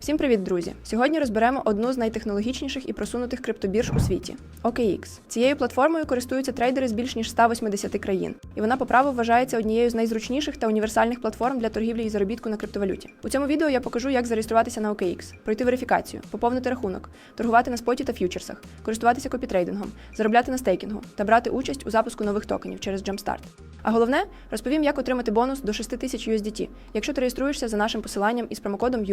Всім привіт, друзі! Сьогодні розберемо одну з найтехнологічніших і просунутих криптобірж у світі OKX. Цією платформою користуються трейдери з більш ніж 180 країн, і вона по праву вважається однією з найзручніших та універсальних платформ для торгівлі і заробітку на криптовалюті. У цьому відео я покажу, як зареєструватися на OKX, пройти верифікацію, поповнити рахунок, торгувати на споті та ф'ючерсах, користуватися копітрейдингом, заробляти на стейкінгу та брати участь у запуску нових токенів через Jumpstart. А головне, розповім, як отримати бонус до 6000 USDT, якщо ти реєструєшся за нашим посиланням із промокодом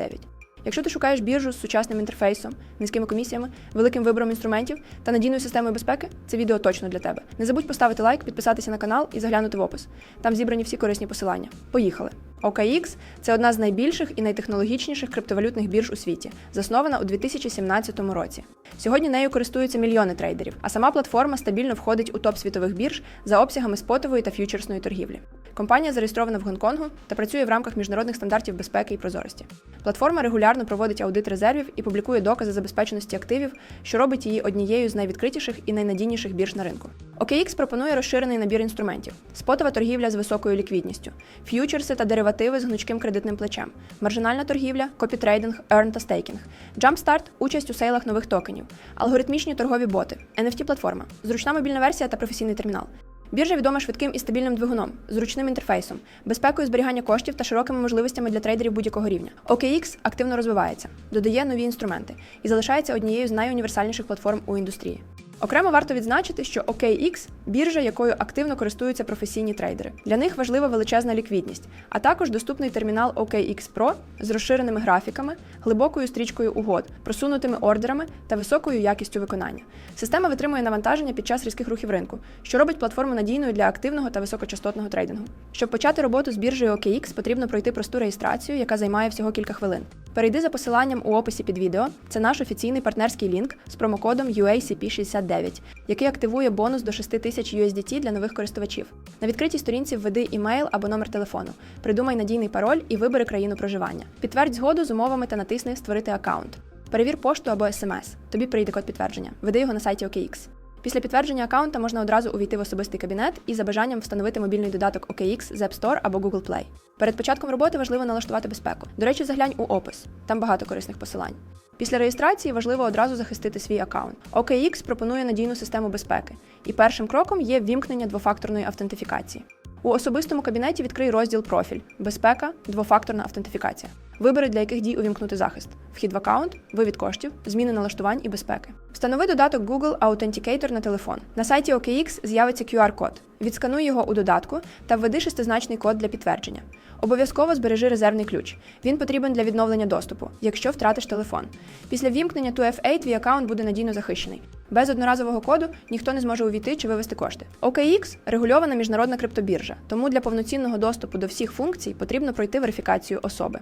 UACP69. Якщо ти шукаєш біржу з сучасним інтерфейсом, низькими комісіями, великим вибором інструментів та надійною системою безпеки, це відео точно для тебе. Не забудь поставити лайк, підписатися на канал і заглянути в опис. Там зібрані всі корисні посилання. Поїхали! OKX – це одна з найбільших і найтехнологічніших криптовалютних бірж у світі, заснована у 2017 році. Сьогодні нею користуються мільйони трейдерів, а сама платформа стабільно входить у топ світових бірж за обсягами спотової та ф'ючерсної торгівлі. Компанія зареєстрована в Гонконгу та працює в рамках міжнародних стандартів безпеки і прозорості. Платформа регулярно проводить аудит резервів і публікує докази забезпеченості активів, що робить її однією з найвідкритіших і найнадійніших бірж на ринку. OKX пропонує розширений набір інструментів: спотова торгівля з високою ліквідністю, ф'ючерси та деривативи з гнучким кредитним плечем, маржинальна торгівля, копітрейдинг, earn та стейкінг, Jumpstart – участь у сейлах нових токенів, алгоритмічні торгові боти, NFT-платформа, зручна мобільна версія та професійний термінал. Біржа відома швидким і стабільним двигуном, зручним інтерфейсом, безпекою зберігання коштів та широкими можливостями для трейдерів будь-якого рівня. OKX активно розвивається, додає нові інструменти і залишається однією з найуніверсальніших платформ у індустрії. Окремо варто відзначити, що OKX – біржа, якою активно користуються професійні трейдери. Для них важлива величезна ліквідність, а також доступний термінал OKX Pro з розширеними графіками, глибокою стрічкою угод, просунутими ордерами та високою якістю виконання. Система витримує навантаження під час різких рухів ринку, що робить платформу надійною для активного та високочастотного трейдингу. Щоб почати роботу з біржею OKX, потрібно пройти просту реєстрацію, яка займає всього кілька хвилин. Перейди за посиланням у описі під відео. Це наш офіційний партнерський лінк з промокодом UACP69, який активує бонус до 6000 USDT для нових користувачів. На відкритій сторінці введи імейл або номер телефону, придумай надійний пароль і вибери країну проживання. Підтвердь згоду з умовами та натисни Створити аккаунт. Перевір пошту або смс. Тобі прийде код підтвердження. Введи його на сайті OKX. Після підтвердження аккаунта можна одразу увійти в особистий кабінет і за бажанням встановити мобільний додаток OKX з App Store або Google Play. Перед початком роботи важливо налаштувати безпеку. До речі, заглянь у опис. Там багато корисних посилань. Після реєстрації важливо одразу захистити свій аккаунт. OKX пропонує надійну систему безпеки, і першим кроком є ввімкнення двофакторної автентифікації. У особистому кабінеті відкрий розділ Профіль, безпека, двофакторна автентифікація. Вибери, для яких дій увімкнути захист: вхід в аккаунт, вивід коштів, зміни налаштувань і безпеки. Встанови додаток Google Authenticator на телефон. На сайті OKX з'явиться QR-код. Відскануй його у додатку та введи шестизначний код для підтвердження. Обов'язково збережи резервний ключ. Він потрібен для відновлення доступу, якщо втратиш телефон. Після ввімкнення 2FA твій аккаунт буде надійно захищений. Без одноразового коду ніхто не зможе увійти чи вивести кошти. OKX – регульована міжнародна криптобіржа, тому для повноцінного доступу до всіх функцій потрібно пройти верифікацію особи.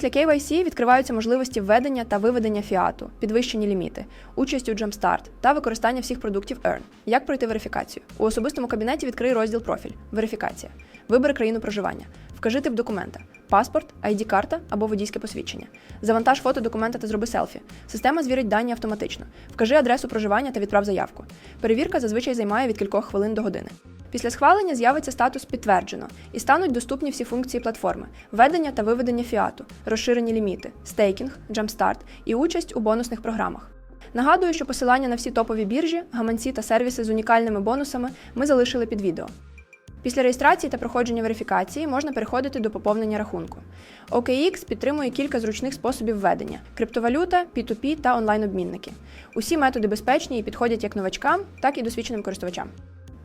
Після KYC відкриваються можливості введення та виведення фіату, підвищені ліміти, участь у Jumpstart та використання всіх продуктів Earn. Як пройти верифікацію? У особистому кабінеті відкрий розділ Профіль. Верифікація. Вибери країну проживання. Вкажи тип документа: паспорт, ID-карта або водійське посвідчення. Завантаж фото документа та зроби селфі. Система звірить дані автоматично. Вкажи адресу проживання та відправ заявку. Перевірка зазвичай займає від кількох хвилин до години. Після схвалення з'явиться статус підтверджено і стануть доступні всі функції платформи: введення та виведення фіату, розширені ліміти, стейкінг, джампстарт і участь у бонусних програмах. Нагадую, що посилання на всі топові біржі, гаманці та сервіси з унікальними бонусами ми залишили під відео. Після реєстрації та проходження верифікації можна переходити до поповнення рахунку. OKX підтримує кілька зручних способів введення: криптовалюта, P2P та онлайн-обмінники. Усі методи безпечні і підходять як новачкам, так і досвідченим користувачам.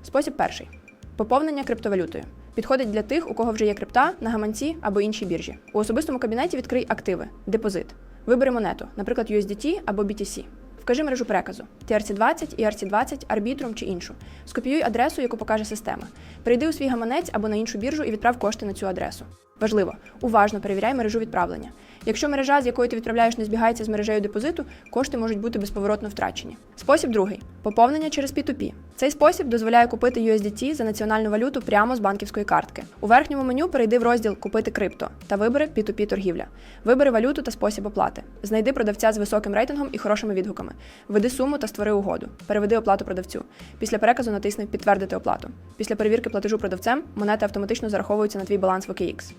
Спосіб перший поповнення криптовалютою. Підходить для тих, у кого вже є крипта на гаманці або іншій біржі. У особистому кабінеті відкрий активи, депозит. Вибери монету, наприклад, USDT або BTC. Вкажи мережу переказу TRC20, ERC20, Arbitrum чи іншу. Скопіюй адресу, яку покаже система. Перейди у свій гаманець або на іншу біржу і відправ кошти на цю адресу. Важливо, уважно перевіряй мережу відправлення. Якщо мережа, з якою ти відправляєш, не збігається з мережею депозиту, кошти можуть бути безповоротно втрачені. Спосіб другий поповнення через P2P. Цей спосіб дозволяє купити USDT за національну валюту прямо з банківської картки. У верхньому меню перейди в розділ Купити крипто та вибери P2P торгівля. Вибери валюту та спосіб оплати. Знайди продавця з високим рейтингом і хорошими відгуками. Введи суму та створи угоду. Переведи оплату продавцю. Після переказу натисни Підтвердити оплату. Після перевірки платежу продавцем монети автоматично зараховуються на твій баланс в OKX.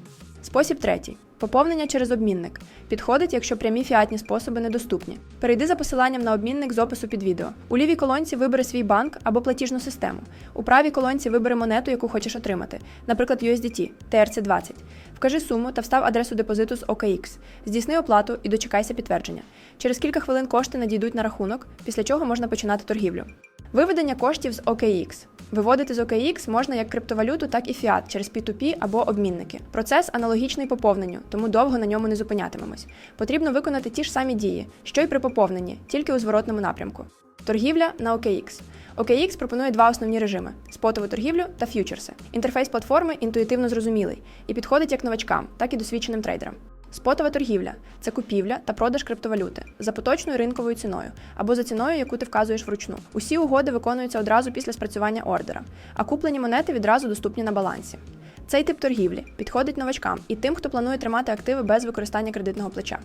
Спосіб третій. Поповнення через обмінник. Підходить, якщо прямі фіатні способи недоступні. Перейди за посиланням на обмінник з опису під відео. У лівій колонці вибери свій банк або платіжну систему. У правій колонці вибери монету, яку хочеш отримати, наприклад, USDT, TRC20. Вкажи суму та встав адресу депозиту з OKX. Здійсни оплату і дочекайся підтвердження. Через кілька хвилин кошти надійдуть на рахунок, після чого можна починати торгівлю. Виведення коштів з OKX. Виводити з OKX можна як криптовалюту, так і фіат через P2P або обмінники. Процес аналогічний поповненню, тому довго на ньому не зупинятимемось. Потрібно виконати ті ж самі дії, що й при поповненні, тільки у зворотному напрямку. Торгівля на OKX. OKX пропонує два основні режими: спотову торгівлю та ф'ючерси. Інтерфейс платформи інтуїтивно зрозумілий і підходить як новачкам, так і досвідченим трейдерам. Спотова торгівля це купівля та продаж криптовалюти за поточною ринковою ціною або за ціною, яку ти вказуєш вручну. Усі угоди виконуються одразу після спрацювання ордера, а куплені монети відразу доступні на балансі. Цей тип торгівлі підходить новачкам і тим, хто планує тримати активи без використання кредитного плеча.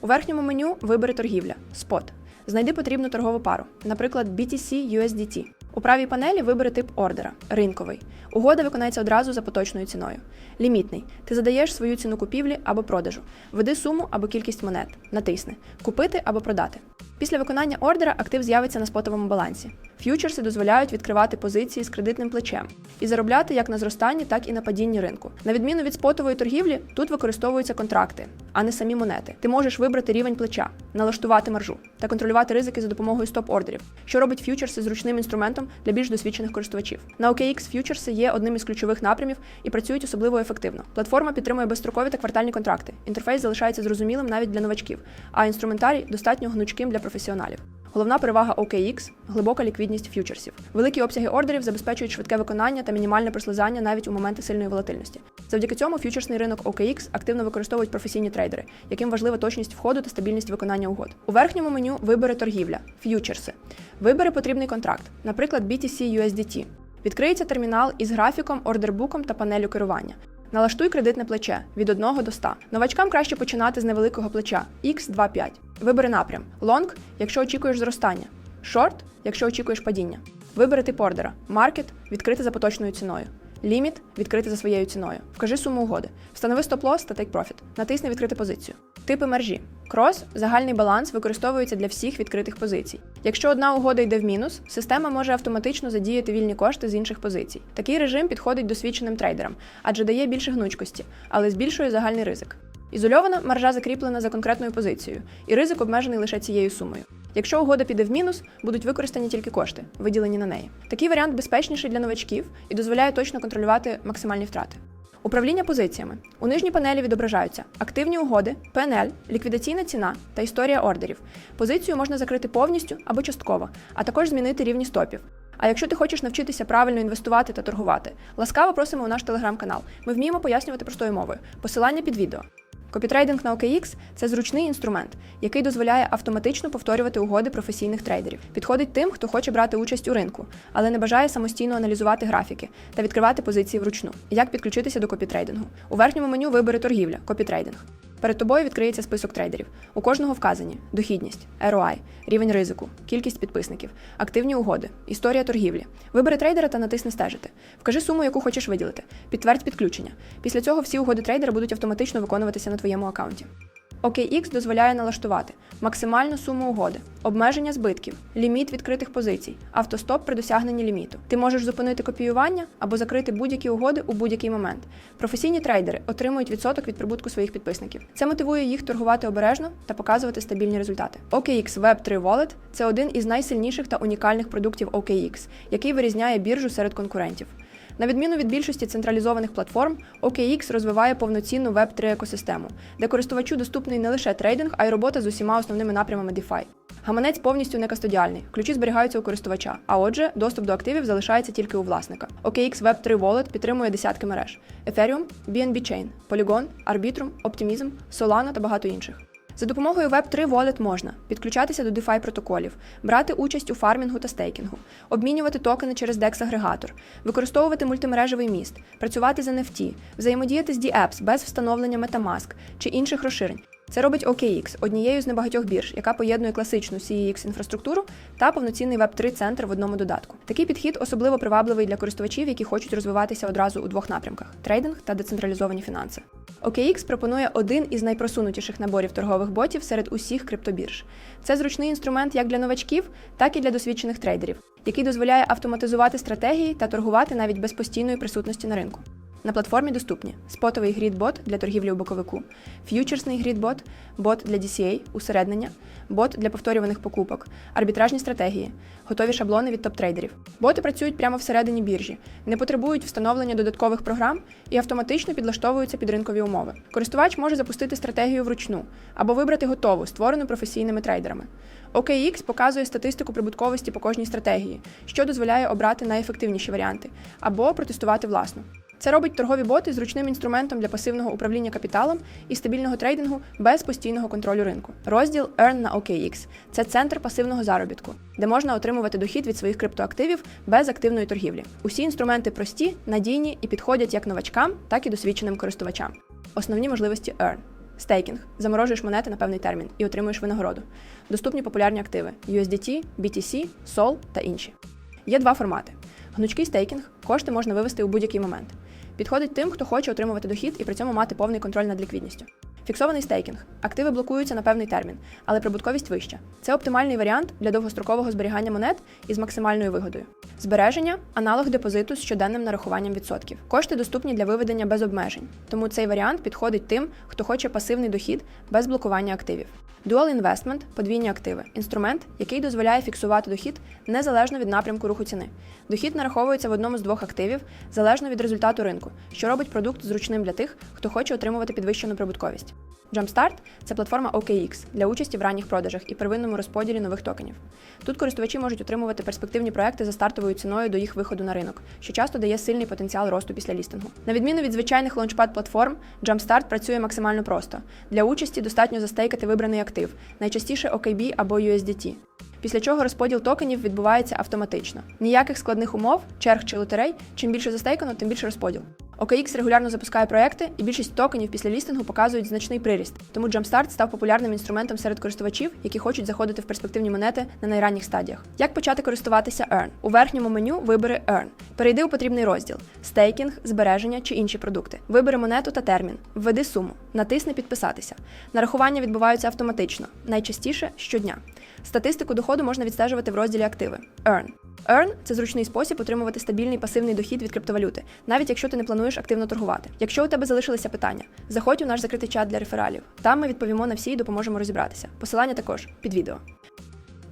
У верхньому меню вибери торгівля спот. Знайди потрібну торгову пару, наприклад, BTC USDT. У правій панелі вибери тип ордера ринковий. Угода виконається одразу за поточною ціною. Лімітний. Ти задаєш свою ціну купівлі або продажу. Введи суму або кількість монет. Натисни Купити або продати. Після виконання ордера актив з'явиться на спотовому балансі. Ф'ючерси дозволяють відкривати позиції з кредитним плечем і заробляти як на зростанні, так і на падінні ринку. На відміну від спотової торгівлі, тут використовуються контракти, а не самі монети. Ти можеш вибрати рівень плеча, налаштувати маржу та контролювати ризики за допомогою стоп-ордерів, що робить ф'ючерси зручним інструментом для більш досвідчених користувачів. На OKX ф'ючерси є одним із ключових напрямів і працюють особливо ефективно. Платформа підтримує безстрокові та квартальні контракти. Інтерфейс залишається зрозумілим навіть для новачків, а інструментарій достатньо гнучким для професіоналів. Головна перевага OKX – глибока ліквідність ф'ючерсів. Великі обсяги ордерів забезпечують швидке виконання та мінімальне прослизання навіть у моменти сильної волатильності. Завдяки цьому ф'ючерсний ринок OKX активно використовують професійні трейдери, яким важлива точність входу та стабільність виконання угод. У верхньому меню вибери торгівля ф'ючерси. Вибери потрібний контракт, наприклад, BTC USDT. Відкриється термінал із графіком, ордербуком та панелю керування. Налаштуй кредитне плече від 1 до 100. Новачкам краще починати з невеликого плеча X25. Вибери напрям. Лонг, якщо очікуєш зростання. Шорт, якщо очікуєш падіння. Вибери тип ордера. Маркет відкрити за поточною ціною. Ліміт відкрити за своєю ціною. Вкажи суму угоди. Встанови стоп-лосс та take profit. Натисни відкрити позицію. Типи мержі. Крос загальний баланс використовується для всіх відкритих позицій. Якщо одна угода йде в мінус, система може автоматично задіяти вільні кошти з інших позицій. Такий режим підходить досвідченим трейдерам, адже дає більше гнучкості, але збільшує загальний ризик. Ізольована маржа закріплена за конкретною позицією, і ризик обмежений лише цією сумою. Якщо угода піде в мінус, будуть використані тільки кошти, виділені на неї. Такий варіант безпечніший для новачків і дозволяє точно контролювати максимальні втрати. Управління позиціями. У нижній панелі відображаються активні угоди, ПНЛ, ліквідаційна ціна та історія ордерів. Позицію можна закрити повністю або частково, а також змінити рівні стопів. А якщо ти хочеш навчитися правильно інвестувати та торгувати, ласкаво просимо у наш телеграм-канал. Ми вміємо пояснювати простою мовою. Посилання під відео. Копітрейдинг на OKX – це зручний інструмент, який дозволяє автоматично повторювати угоди професійних трейдерів. Підходить тим, хто хоче брати участь у ринку, але не бажає самостійно аналізувати графіки та відкривати позиції вручну. Як підключитися до копітрейдингу? У верхньому меню вибери торгівля, копітрейдинг. Перед тобою відкриється список трейдерів. У кожного вказані дохідність, ROI, рівень ризику, кількість підписників, активні угоди, історія торгівлі. Вибери трейдера та натисни стежити. Вкажи суму, яку хочеш виділити. Підтвердь підключення. Після цього всі угоди трейдера будуть автоматично виконуватися на твоєму аккаунті. OKX дозволяє налаштувати максимальну суму угоди, обмеження збитків, ліміт відкритих позицій, автостоп при досягненні ліміту. Ти можеш зупинити копіювання або закрити будь-які угоди у будь-який момент. Професійні трейдери отримують відсоток від прибутку своїх підписників. Це мотивує їх торгувати обережно та показувати стабільні результати. OKX Web 3 Wallet – це один із найсильніших та унікальних продуктів OKX, який вирізняє біржу серед конкурентів. На відміну від більшості централізованих платформ, OKX розвиває повноцінну web 3 екосистему, де користувачу доступний не лише трейдинг, а й робота з усіма основними напрямами DeFi. Гаманець повністю не кастодіальний, ключі зберігаються у користувача, а отже, доступ до активів залишається тільки у власника. OKX Web 3 Wallet підтримує десятки мереж: Ethereum, BNB Chain, Polygon, Arbitrum, Optimism, Solana та багато інших. За допомогою Web3 Wallet можна підключатися до DeFi протоколів, брати участь у фармінгу та стейкінгу, обмінювати токени через DEX-агрегатор, використовувати мультимережевий міст, працювати з NFT, взаємодіяти з DApps без встановлення MetaMask чи інших розширень. Це робить OKX, однією з небагатьох бірж, яка поєднує класичну CEX інфраструктуру та повноцінний web 3 центр в одному додатку. Такий підхід особливо привабливий для користувачів, які хочуть розвиватися одразу у двох напрямках трейдинг та децентралізовані фінанси. OKX пропонує один із найпросунутіших наборів торгових ботів серед усіх криптобірж. Це зручний інструмент як для новачків, так і для досвідчених трейдерів, який дозволяє автоматизувати стратегії та торгувати навіть без постійної присутності на ринку. На платформі доступні спотовий грід-бот для торгівлі у боковику, ф'ючерсний грід-бот, бот для DCA, усереднення, бот для повторюваних покупок, арбітражні стратегії, готові шаблони від топ-трейдерів. Боти працюють прямо всередині біржі, не потребують встановлення додаткових програм і автоматично підлаштовуються під ринкові умови. Користувач може запустити стратегію вручну або вибрати готову, створену професійними трейдерами. OKX показує статистику прибутковості по кожній стратегії, що дозволяє обрати найефективніші варіанти або протестувати власну. Це робить торгові боти зручним інструментом для пасивного управління капіталом і стабільного трейдингу без постійного контролю ринку. Розділ Earn на OKX – це центр пасивного заробітку, де можна отримувати дохід від своїх криптоактивів без активної торгівлі. Усі інструменти прості, надійні і підходять як новачкам, так і досвідченим користувачам. Основні можливості Earn. Стейкінг заморожуєш монети на певний термін і отримуєш винагороду. Доступні популярні активи USDT, BTC, SOL та інші. Є два формати: гнучкий стейкінг кошти можна вивести у будь-який момент. Підходить тим, хто хоче отримувати дохід і при цьому мати повний контроль над ліквідністю. Фіксований стейкінг. Активи блокуються на певний термін, але прибутковість вища. Це оптимальний варіант для довгострокового зберігання монет із максимальною вигодою. Збереження аналог депозиту з щоденним нарахуванням відсотків. Кошти доступні для виведення без обмежень, тому цей варіант підходить тим, хто хоче пасивний дохід без блокування активів. Dual Investment – подвійні активи інструмент, який дозволяє фіксувати дохід незалежно від напрямку руху ціни. Дохід нараховується в одному з двох активів залежно від результату ринку, що робить продукт зручним для тих, хто хоче отримувати підвищену прибутковість. Jumpstart – це платформа OKX для участі в ранніх продажах і первинному розподілі нових токенів. Тут користувачі можуть отримувати перспективні проекти за стартовою ціною до їх виходу на ринок, що часто дає сильний потенціал росту після лістингу. На відміну від звичайних лаунчпад платформ, Jumpstart працює максимально просто. Для участі достатньо застейкати вибраний актив, найчастіше OKB або USDT. Після чого розподіл токенів відбувається автоматично. Ніяких складних умов, черг чи лотерей. Чим більше застейкано, тим більше розподіл. OKX регулярно запускає проекти, і більшість токенів після лістингу показують значний приріст. Тому Jumpstart став популярним інструментом серед користувачів, які хочуть заходити в перспективні монети на найранніх стадіях. Як почати користуватися Earn? У верхньому меню вибери Earn. Перейди у потрібний розділ: стейкінг, збереження чи інші продукти. Вибери монету та термін, введи суму, натисни підписатися. Нарахування відбуваються автоматично, найчастіше щодня. Статистику доходу можна відстежувати в розділі Активи. Earn. Earn – це зручний спосіб отримувати стабільний пасивний дохід від криптовалюти, навіть якщо ти не плануєш активно торгувати. Якщо у тебе залишилися питання, заходь у наш закритий чат для рефералів. Там ми відповімо на всі і допоможемо розібратися. Посилання також під відео.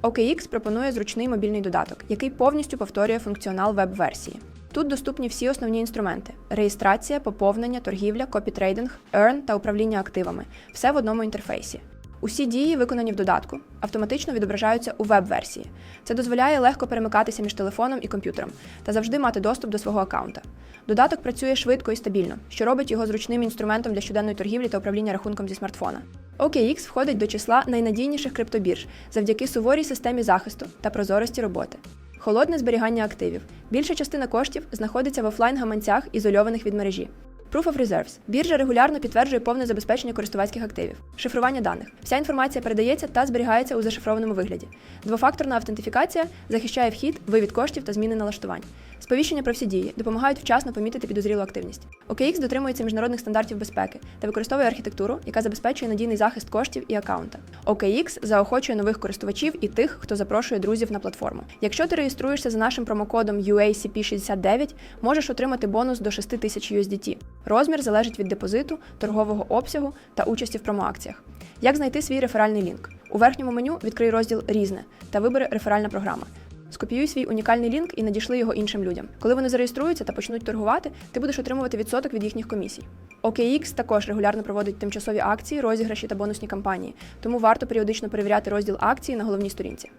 OKX пропонує зручний мобільний додаток, який повністю повторює функціонал веб-версії. Тут доступні всі основні інструменти: реєстрація, поповнення, торгівля, копітрейдинг, earn та управління активами все в одному інтерфейсі. Усі дії, виконані в додатку, автоматично відображаються у веб-версії. Це дозволяє легко перемикатися між телефоном і комп'ютером та завжди мати доступ до свого аккаунта. Додаток працює швидко і стабільно, що робить його зручним інструментом для щоденної торгівлі та управління рахунком зі смартфона. OKX входить до числа найнадійніших криптобірж завдяки суворій системі захисту та прозорості роботи. Холодне зберігання активів. Більша частина коштів знаходиться в офлайн-гаманцях, ізольованих від мережі. Proof of Reserves. Біржа регулярно підтверджує повне забезпечення користувацьких активів. Шифрування даних. Вся інформація передається та зберігається у зашифрованому вигляді. Двофакторна автентифікація захищає вхід, вивід коштів та зміни налаштувань. Сповіщення про всі дії допомагають вчасно помітити підозрілу активність. OKX дотримується міжнародних стандартів безпеки та використовує архітектуру, яка забезпечує надійний захист коштів і аккаунта. OKX заохочує нових користувачів і тих, хто запрошує друзів на платформу. Якщо ти реєструєшся за нашим промокодом UACP69, можеш отримати бонус до 6 тисяч USDT. Розмір залежить від депозиту, торгового обсягу та участі в промоакціях. Як знайти свій реферальний лінк? У верхньому меню відкрий розділ Різне та вибери реферальна програма. Скопіюй свій унікальний лінк і надішли його іншим людям. Коли вони зареєструються та почнуть торгувати, ти будеш отримувати відсоток від їхніх комісій. OKX також регулярно проводить тимчасові акції, розіграші та бонусні кампанії, тому варто періодично перевіряти розділ акції на головній сторінці.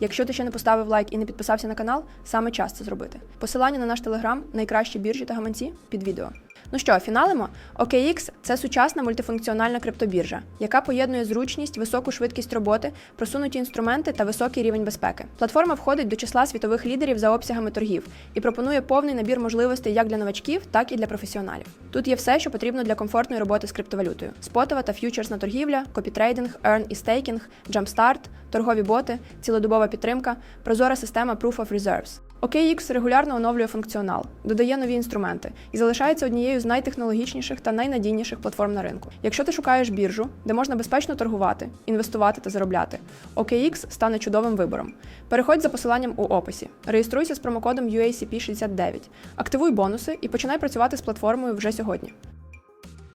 Якщо ти ще не поставив лайк і не підписався на канал, саме час це зробити. Посилання на наш телеграм, найкращі біржі та гаманці під відео. Ну що, фіналимо? OKX – це сучасна мультифункціональна криптобіржа, яка поєднує зручність, високу швидкість роботи, просунуті інструменти та високий рівень безпеки. Платформа входить до числа світових лідерів за обсягами торгів і пропонує повний набір можливостей як для новачків, так і для професіоналів. Тут є все, що потрібно для комфортної роботи з криптовалютою: спотова та ф'ючерсна торгівля, копітрейдинг, earn і стейкінг, jumpstart, торгові боти, цілодобова підтримка, прозора система Proof of Reserves. OKX регулярно оновлює функціонал, додає нові інструменти і залишається однією з найтехнологічніших та найнадійніших платформ на ринку. Якщо ти шукаєш біржу, де можна безпечно торгувати, інвестувати та заробляти, OKX стане чудовим вибором. Переходь за посиланням у описі, реєструйся з промокодом UACP69, активуй бонуси і починай працювати з платформою вже сьогодні.